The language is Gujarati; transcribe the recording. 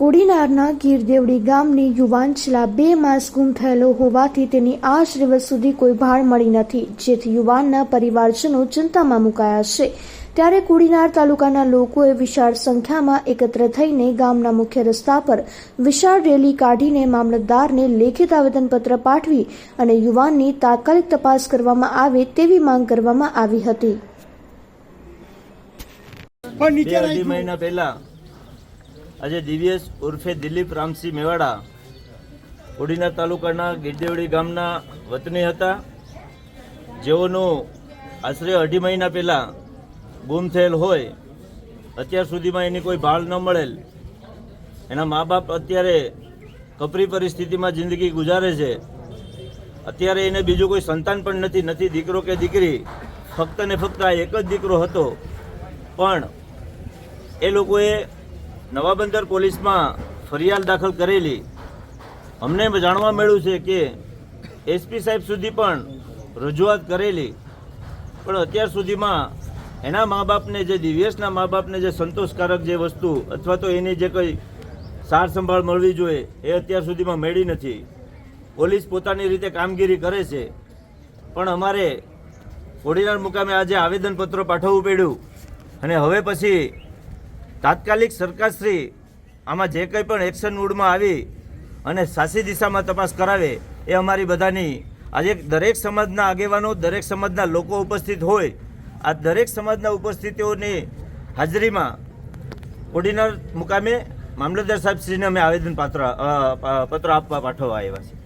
કોડીનારના ગીરદેવડી ગામની યુવાન છેલ્લા બે માસ ગુમ થયેલો હોવાથી તેની આજ દિવસ સુધી કોઈ ભાળ મળી નથી. જેથી યુવાનના પરિવારજનો ચિંતામાં મુકાયા છે. ત્યારે કોડીનાર તાલુકાના લોકોએ વિશાળ સંખ્યામાં એકત્ર થઈને ગામના મુખ્ય રસ્તા પર વિશાળ રેલી કાઢીને મામલતદારને લેખિત આવેદનપત્ર પાઠવી અને યુવાનની તાત્કાલિક તપાસ કરવામાં આવે તેવી માંગ કરવામાં આવી હતી. મહિના પહેલા આજે દિવ્યેશ ઉર્ફે દિલીપ રામસિંહ મેવાડા ઉડીના તાલુકાના ગીરદેવડી ગામના વતની હતા. જેઓનું આશરે અઢી મહિના પહેલાં ગુમ થયેલ હોય, અત્યાર સુધીમાં એની કોઈ ભાળ ન મળેલ. એના મા બાપ અત્યારે કપરી પરિસ્થિતિમાં જિંદગી ગુજારે છે. અત્યારે એને બીજું કોઈ સંતાન પણ નથી નથી દીકરો કે દીકરી. ફક્ત ને ફક્ત આ એક જ દીકરો હતો. પણ એ લોકોએ નવાબંદર પોલીસમાં ફરિયાદ દાખલ કરેલી. અમને જાણવા મળ્યું છે કે એસપી સાહેબ સુધી પણ રજૂઆત કરેલી. પણ અત્યાર સુધીમાં એના મા બાપને જે દિવ્યેશના મા બાપને જે સંતોષકારક જે વસ્તુ અથવા તો એની જે કંઈ સાર સંભાળ મળવી જોઈએ એ અત્યાર સુધીમાં મળી નથી. પોલીસ પોતાની રીતે કામગીરી કરે છે. પણ અમારે ઓર્ડિનર મુકામે આજે આવેદનપત્ર પાઠવવું પડ્યું. અને હવે પછી તાત્કાલિક સરકારશ્રી આમાં જે કંઈ પણ એક્શન મૂડમાં આવી અને સાચી દિશામાં તપાસ કરાવે એ અમારી બધાની આજે દરેક સમાજના આગેવાનો, દરેક સમાજના લોકો ઉપસ્થિત હોય, આ દરેક સમાજના ઉપસ્થિતિઓની હાજરીમાં કોડીનાર મુકામે મામલતદાર સાહેબશ્રીને અમે આવેદન પાત્ર પત્ર આપવા પાઠવવા આવ્યા છીએ.